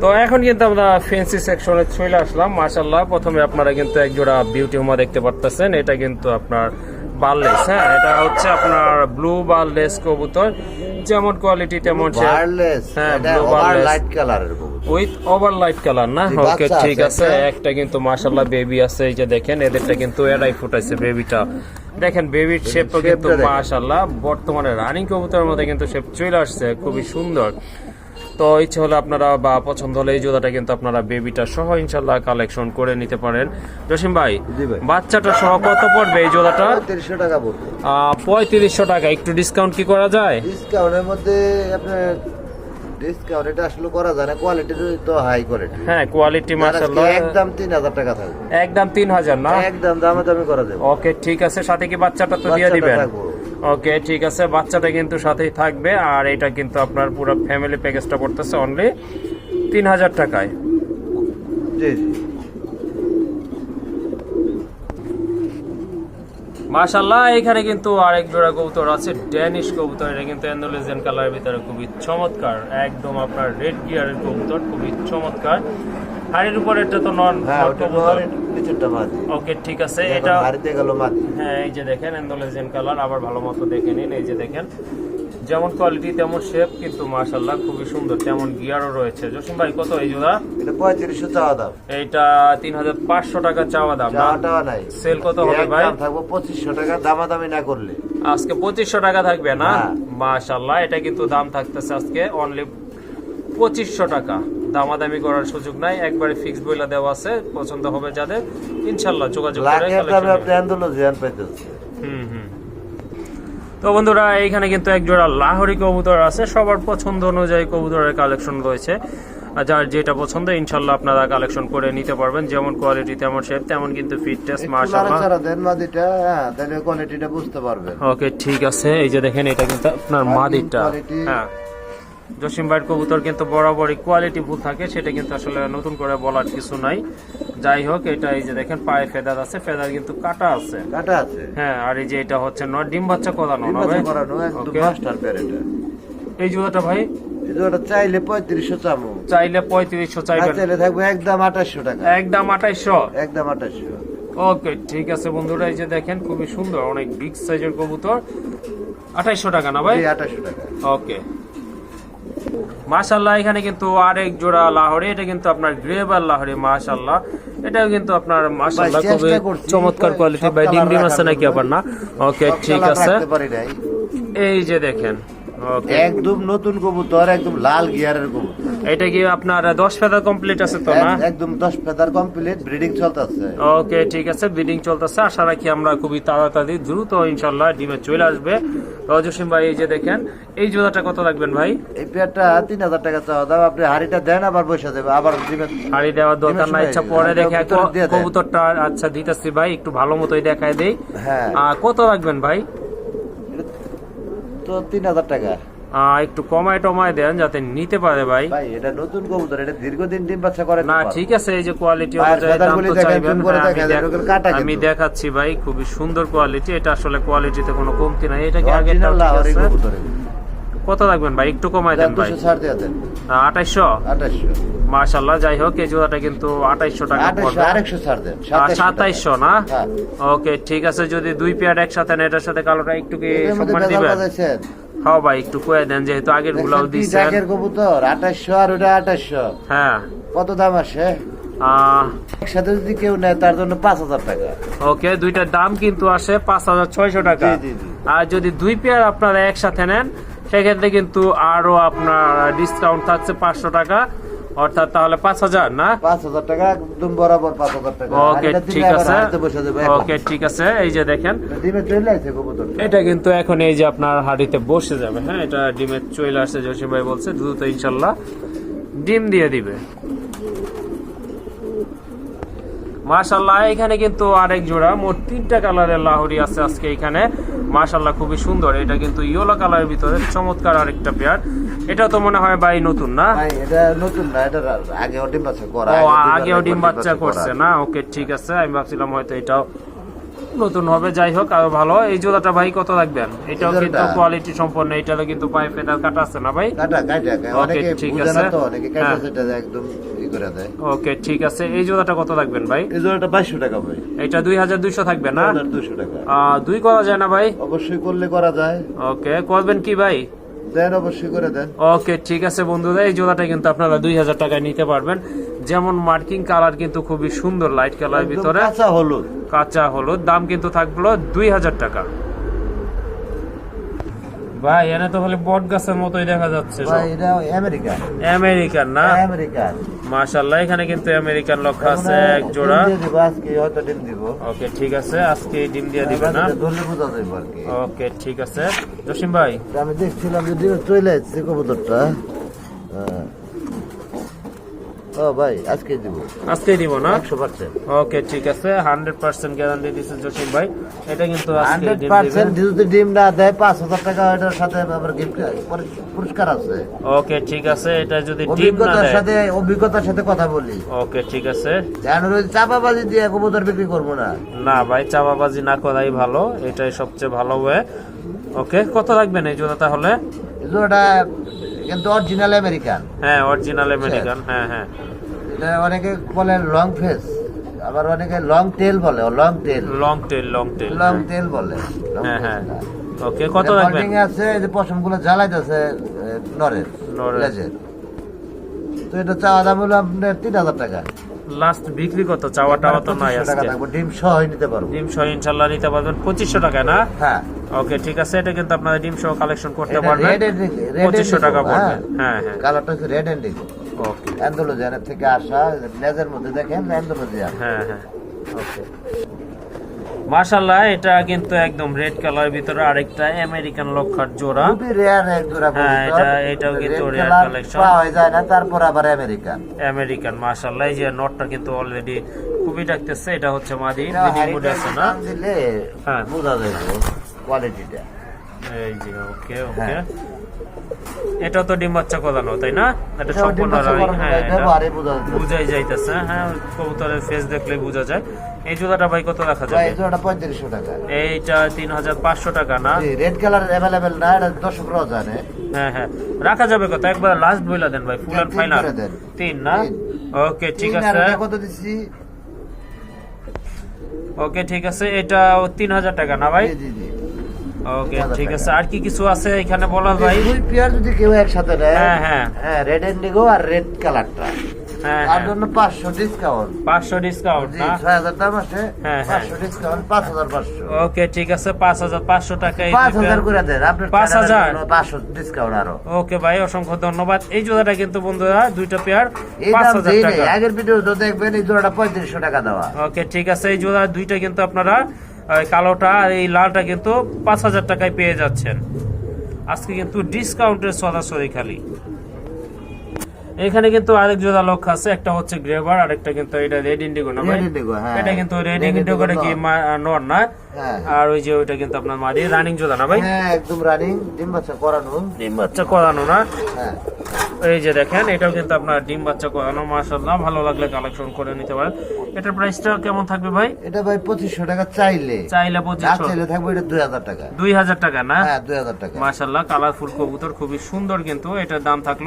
তো এখন কিন্তু আমরা ফেন্সি সেকশনে চলে আসলাম। মাশাল্লাহ প্রথমে আপনারা কিন্তু এক জোড়া বিউটি হোমা দেখতে পারতেছেন। এটা কিন্তু আপনার বার্লেস হ্যাঁ? এটা হচ্ছে আপনার ব্লু বার্লেস কবুতর। যেমন কোয়ালিটি তেমন হ্যাঁ, ওভার wireless। লাইট কালারের উইথ ওভার লাইট কালার না? ওকে ঠিক আছে একটা। কিন্তু মাশাল্লাহ বেবি আছে এই যে দেখেন এদেরটা কিন্তু এরাই ফুটাইছে বেবিটা দেখেন বেবির শেপও কিন্তু টা বর্তমানে রানিং কবুতরের মধ্যে কিন্তু শেপ চলে আসছে খুবই সুন্দর। তো ইচ্ছে হলে আপনারা বা পছন্দ হলে এই জোড়াটা কিন্তু আপনারা বেবিটা সহ ইনশাল্লাহ কালেকশন করে নিতে পারেন। জসিম ভাই। বাচ্চাটা সহ কত পড়বে এই জোড়াটা তিরিশশো টাকা পড়বে। পঁয়ত্রিশশো টাকা একটু ডিসকাউন্ট কি করা যায়? ডিসকাউন্টের মধ্যে আপনার ডিসকাউন্ট এটা আসলে করা যায় না কোয়ালিটি তো হাই কোয়ালিটি হ্যাঁ কোয়ালিটি একদম টাকা থাকবে। একদম তিন হাজার না? একদম দামে দামি করা যাবে। ওকে ঠিক আছে সাথে কি বাচ্চাটা তো দিয়ে দিবেন। ওকে ঠিক আছে। বাচ্চাটা কিন্তু সাথেই থাকবে। আর এটা কিন্তু আপনার পুরো ফ্যামিলি প্যাকেজটা পড়তেছে অনলি তিন হাজার টাকায়। জি জি। মাশাল্লাহ এখানে কিন্তু আরেক জোড়া কবুতর আছে ড্যানিশ কবুতর। এটা কিন্তু অ্যান্ডোলেজিয়ান কালারের ভিতরে খুবই চমৎকার। একদম আপনার রেড গিয়ারের কবুতর খুবই চমৎকার। হাড়ির উপর এটা তো নন হ্যাঁ ওটা নিচেরটা মাদি ওকে ঠিক আছে এটা এটা হারিতে গেল মাদি হ্যাঁ এই যে দেখেন অ্যান্ডোলেজিয়ান কালার আবার ভালো মতো দেখে নিন এই যে দেখেন। যেমন কোয়ালিটি তেমন শেপ কিন্তু মাশাল্লাহ খুবই সুন্দর। তেমন গিয়ারও রয়েছে। জসিম ভাই কত এই জোড়া? এটা পঁয়ত্রিশশো চাওয়া দাম। এইটা তিন হাজার পাঁচশো টাকা চাওয়া দাম চাওয়া নাই। সেল কত হবে ভাই? থাকব পঁচিশশো টাকা দামাদামি না করলে। আজকে পঁচিশশো টাকা থাকবে না? হ্যাঁ। মাশাল্লাহ এটা কিন্তু দাম থাকতেছে আজকে অনলি পঁচিশশো টাকা। দামাদামি করার সুযোগ নাই একবারে ফিক্স বইলা দেওয়া আছে পছন্দ হবে যাদের ইনশাল্লাহ যোগাযোগ করে হুম হুম। তো বন্ধুরা এইখানে কিন্তু এক জোড়া লাহোরি কবুতর আছে সবার পছন্দ অনুযায়ী কবুতরের কালেকশন রয়েছে। আর যার যেটা পছন্দ ইনশাল্লাহ আপনারা কালেকশন করে নিতে পারবেন যেমন কোয়ালিটি তেমন শেপ তেমন কিন্তু ফিট টেস্ট একটু মাশাআল্লাহ। হ্যাঁ তাহলে কোয়ালিটিটা বুঝতে পারবেন। ওকে ঠিক আছে। এই যে দেখেন এটা কিন্তু আপনার মাদিটা। হ্যাঁ। জসিম ভাইয়ের কবুতর কিন্তু বরাবরই কোয়ালিটি ফুল থাকে সেটা কিন্তু আসলে নতুন করে বলার কিছু নাই। যাই হোক এটা এই যে দেখেন পায়ে ফেদার আছে ফেদার কিন্তু কাটা আছে। কাটা আছে। হ্যাঁ আর এই যে এটা হচ্ছে নয় ডিম বাচ্চা করানো এই জুতাটা ভাই? চাইলে পঁয়ত্রিশশো চামু চাইলে পঁয়ত্রিশশো চাইলে থাকবে একদম আঠাশশো টাকা। একদম আঠাইশশো একদম আঠাশশো। ওকে ঠিক আছে বন্ধুরা এই যে দেখেন খুবই সুন্দর অনেক বিগ সাইজের কবুতর। আঠাইশশো টাকা না ভাই? এই আঠাশশো টাকা। ওকে মাশাল্লাহ এখানে কিন্তু আরেক জোড়া লাহরে এটা কিন্তু আপনার গ্রেভার লাহরে মাশাল্লাহ এটাও কিন্তু আপনার মাশাল্লাহ চেষ্টা খুবই চমৎকার কোয়ালিটি ভাই ডিম ডিম আছে নাকি আবার না? ওকে ঠিক আছে। এই যে দেখেন একদম নতুন কবুতর একদম লাল গিয়ারের কবুতর। এটা কি আপনার দশ ফেদার কমপ্লিট আছে তো না? একদম দশ ফেদার কমপ্লিট ব্রিডিং চলতেছে। ওকে ঠিক আছে ব্রিডিং চলতেছে। আশা রাখি আমরা খুবই তাড়াতাড়ি দ্রুত ইনশাল্লাহ ডিমে চলে আসবে। তো জসিম ভাই এই যে দেখেন এই জোড়াটা কত রাখবেন ভাই? এই পেয়ারটা তিন হাজার টাকা চাওয়া দাম। আপনি হাড়িটা দেন আবার বসে দেবে। আবার দিবেন হাড়ি দেওয়ার দরকার না ইচ্ছা পরে দেখে ভিতরে কবুতরটা আচ্ছা দিতেছি ভাই একটু ভালো মতোই দেখায় দেই। হ্যাঁ। কত রাখবেন ভাই? তো তিন হাজার টাকা একটু কমায় টমায় দেন যাতে নিতে পারে ভাই। ভাই এটা নতুন কবুতর এটা দীর্ঘদিন ডিম বাচ্চা করে না ঠিক আছে এই যে কোয়ালিটি অনুযায়ী দাম তো চাইবেন। zoom করে হ্যাঁ, আমি। দেখাচ্ছি ভাই খুবই সুন্দর কোয়ালিটি এটা আসলে কোয়ালিটিতে কোনো কমতি নাই এটা কি আগে কবুতর কত রাখবেন ভাই? একটু কমায় দেন ভাই। আঠাশশো মাশাল্লাহ যাই হোক এই জোড়াটা কিন্তু আঠাইশশো টাকা সাতাইশশো না? হ্যাঁ। ওকে ঠিক আছে যদি দুই পেয়ার একসাথে নেন এটার সাথে কালোটা একটু কি সম্মান দিবেন? হ্যাঁ ভাই একটু কয়ে দেন যেহেতু আগের গুলাও দিচ্ছেন কবুতর আঠাশশো আর ওটা আঠাশশো হ্যাঁ। কত দাম আসে? একসাথে যদি কেউ নেয় তার জন্য পাঁচ হাজার টাকা। ওকে দুইটার দাম কিন্তু আসে পাঁচ হাজার ছয়শো টাকা। আর যদি দুই পেয়ার আপনারা একসাথে নেন সেক্ষেত্রে কিন্তু আরও আপনার ডিসকাউন্ট থাকছে পাঁচশো টাকা। অর্থাৎ তাহলে পাঁচ হাজার না? পাঁচ হাজার টাকা একদম বরাবর পাঁচ হাজার টাকা। ওকে ঠিক আছে। ওকে ঠিক আছে। এই যে দেখেন। এটা কিন্তু এখন এই যে আপনার হাড়িতে বসে যাবে হ্যাঁ? এটা ডিমের চলে আসছে জসিম ভাই বলছে দ্রুত ইনশাল্লাহ ডিম দিয়ে দিবে। মাশাল্লাহ এখানে কিন্তু আরেক জোড়া মোট তিনটা কালারের লাহরি আছে আজকে এখানে। মাশাল্লাহ খুবই সুন্দর। এটা কিন্তু ইয়েলো কালারের ভিতরে চমৎকার আরেকটা পেয়ার এটা তো মনে হয় ভাই নতুন না? এটা নতুন না এটা আগেও ডিম বাচ্চা করা ও আগেও ডিম বাচ্চা করছে না? ওকে ঠিক আছে আমি ভাবছিলাম হয়তো এটাও নতুন হবে যাই হোক আরও ভালো এই জোড়াটা ভাই কত রাখবেন? এটাও কিন্তু কোয়ালিটি সম্পন্ন এটারও কিন্তু পায়ে ফেদার কাটা আছে না ভাই? কাটা কাটা কাটা। ঠিক আছে। তো অনেকে কাটা হ্যাঁ। সেটা একদম ই করে দেয়। ওকে ঠিক আছে। এই জোড়াটা কত রাখবেন ভাই? এই জোড়াটা বাইশশো টাকা ভাই। এটা দুই হাজার দুইশো থাকবে না? দুশো টাকা। আহ, দুই করা যায় না ভাই? অবশ্যই করলে করা যায়। ওকে করবেন কি ভাই? দেন অবশ্যই করে দেন। ওকে ঠিক আছে বন্ধুরা এই জোড়াটা কিন্তু আপনারা দুই হাজার টাকায় নিতে পারবেন। যেমন মার্কিং কালার কিন্তু খুবই সুন্দর লাইট কালার ভিতরে। কাঁচা হলুদ। কাঁচা হলুদ দাম কিন্তু থাকল দুই হাজার টাকা। ভাই এনে তো খালি বট গাছের মতোই দেখা যাচ্ছে ভাই এটা আমেরিকা আমেরিকান না? আমেরিকান। মাশাল্লাহ এখানে কিন্তু আমেরিকান লক্ষ্য আছে এক জোড়া। দিব, আজকে হয়তো ডিম দিব। ওকে ঠিক আছে আজকে ডিম দিয়ে দিবে না? ধরলে বোঝা যাবে আর কি। ওকে ঠিক আছে। জসিম ভাই। আমি দেখছিলাম যে চলে এসেছে কবুতরটা। ও ভাই আজকে দিব। আজকে দিব না? একশো পার্সেন্ট ওকে ঠিক আছে। হান্ড্রেড পার্সেন্ট গ্যারান্টি দিচ্ছে জসিম ভাই। এটা কিন্তু আজকে হান্ড্রেড ডিম পার্সেন্ট দিবে যদি ডিম না দেয় পাঁচ হাজার টাকা এটার সাথে আবার গিফট পুরস্কার আছে। ওকে ঠিক আছে। এটা যদি ডিম না অভিজ্ঞতার দেয় সাথে অভিজ্ঞতার সাথে কথা বলি। ওকে ঠিক আছে। জানো ওই চাপাবাজি দিয়ে কবুতর বিক্রি করব না। না ভাই চাপাবাজি না করাই ভালো। এটাই সবচেয়ে ভালো ওয়ে। ওকে কত রাখবেন এই জোড়া তাহলে? ওটা কিন্তু অরিজিনাল আমেরিকান হ্যাঁ অরিজিনাল আমেরিকান হ্যাঁ হ্যাঁ। এটা অনেকে বলে লং ফেস আবার অনেকে লং টেল বলে long tail long tail long tail long tail বলে হ্যাঁ হ্যাঁ। ওকে কত রাখবেন আছে এই যে পশমগুলো জ্বালাইতেছে নরের নরের। তো এটা চাওয়া দাম হলো আপনার তিন হাজার টাকা। লাস্ট বিক্রি কত চাওয়া টাওয়া তো নাই 2500 আজকে। ডিম সহ নিতে পারব। ডিম সহ ইনশাআল্লাহ নিতে পারবেন। 2500 টাকা না? হ্যাঁ। ওকে ঠিক আছে এটা কিন্তু আপনারা ডিম সহ কালেকশন করতে পারবেন। red and- red and পঁচিশশো টাকা পড়বে। হ্যাঁ। হ্যাঁ। হ্যাঁ কালারটা হচ্ছে রেড এন্ড ওকে। অ্যান্ডোলোজিয়ানের থেকে আসা লেজার মধ্যে দেখেন অ্যান্ডোলোজিয়ান। হ্যাঁ হ্যাঁ। ওকে। মাশাল্লাহ এটা কিন্তু একদম রেড কালারের ভিতরে আরেকটা আমেরিকান লক্ষার জোড়া। খুবই রেয়ার এক জোড়া হ্যাঁ, এটা- এটাও কিন্তু rare color পাওয়া যায় না তারপর আবার আমেরিকান। আমেরিকান মাশাল্লাহ এই যে নটটা কিন্তু অলরেডি খুবই ডাকতেছে এটা হচ্ছে মাদি হাড়িটা মুড আছে না? হ্যাঁ। বোঝা যাবে কোয়ালিটিটা এই যে ওকে ওকে এটাও তো ডিম বাচ্চা করানো তাই না? এটা সম্পূর্ণ হ্যাঁ এটা এটা। বুঝাই যাইতেছে হ্যাঁ কবুতরের ফেস দেখলে বোঝা যায়। এই জোড়াটা ভাই কত রাখা ভাই যাবে এই জোড়াটা পঁয়ত্রিশশো টাকা। এইটা তিন হাজার পাঁচশো টাকা না? রেড কালার অ্যাভেলেবেল না এটা দর্শকরাও জানে। হ্যাঁ হ্যাঁ। রাখা যাবে কত? একবার লাস্ট বইলা দেন ভাই ফুল এন্ড ফাইনাল। তিন না? ওকে ঠিক আছে। কত দিচ্ছি? ওকে ঠিক আছে। এটা তিন হাজার টাকা না ভাই? জি, জি। ওকে ঠিক আছে। আর কি কিছু আছে এখানে বলার ভাই? দুই পেয়ার যদি কেউ একসাথে নেয় হ্যাঁ, হ্যাঁ। হ্যাঁ রেড ইন্ডিগো আর রেড কালারটা হ্যাঁ তার হ্যাঁ। জন্য পাঁচশো ডিসকাউন্ট পাঁচশো ডিসকাউন্ট না? ছয় হাজার দাম আছে। হ্যাঁ, হ্যাঁ। পাঁচশো ডিসকাউন্ট পাঁচ হাজার পাঁচশো। ওকে ঠিক আছে পাঁচ হাজার পাঁচশো টাকা পাঁচ হাজার করে দেন। আপনার পাঁচ হাজার? পাঁচশো ডিসকাউন্ট আরও। ওকে ভাই অসংখ্য ধন্যবাদ। এই জোড়াটা কিন্তু বন্ধুরা দুইটা পেয়ার পাঁচ হাজার টাকা। আগের ভিডিও দেখবেন এই জোড়াটা পঁয়ত্রিশশো টাকা দেওয়া। ওকে ঠিক আছে এই জোড়া দুইটা কিন্তু আপনারা কালোটা আর এই লালটা কিন্তু পাঁচ হাজার টাকায় পেয়ে যাচ্ছেন। আজকে কিন্তু ডিসকাউন্টের সরাসরি খালি। এখানে কিন্তু আরেক জোড়া লক্ষ আছে একটা হচ্ছে গ্রেভার আর একটা কিন্তু এটা রেড ইন্ডিগো না হ্যাঁ। এটা কিন্তু রেড Red ইন্ডিগোটা কি নর। নর না? হ্যাঁ। আর ওই যে ওইটা কিন্তু আপনার মাদি রানিং জোড়া না ভাই? হ্যাঁ একদম রানিং ডিম বাচ্চা করানো। ডিম বাচ্চা করানো না? হ্যাঁ। এই যে দেখেন এটাও কিন্তু আপনার ডিম বাচ্চা করানো মাশাআল্লাহ ভালো লাগলে কালেকশন করে নিতে পারেন। এটার প্রাইসটা কেমন থাকবে ভাই? এটা ভাই পঁচিশশো টাকা চাইলে। চাইলে পঁচিশশো। চাইলে থাকবে এটা দুই হাজার টাকা। দুই হাজার টাকা না? হ্যাঁ দুই হাজার টাকা। মাশাল্লাহ কালারফুল কবুতর খুবই সুন্দর কিন্তু। এটার দাম থাকল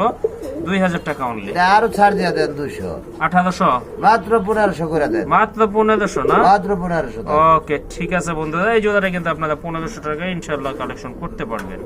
দুই হাজার টাকা অনলি এটা আরও ছাড় দিয়ে দেন দুশো আঠারোশো? মাত্র পনেরোশো করে দেন। মাত্র পনেরোশো না? মাত্র পনেরোশো ওকে ঠিক আছে বন্ধুরা এই জোড়াটা কিন্তু আপনারা পনেরোশো টাকা ইনশাল্লাহ কালেকশন করতে পারবেন।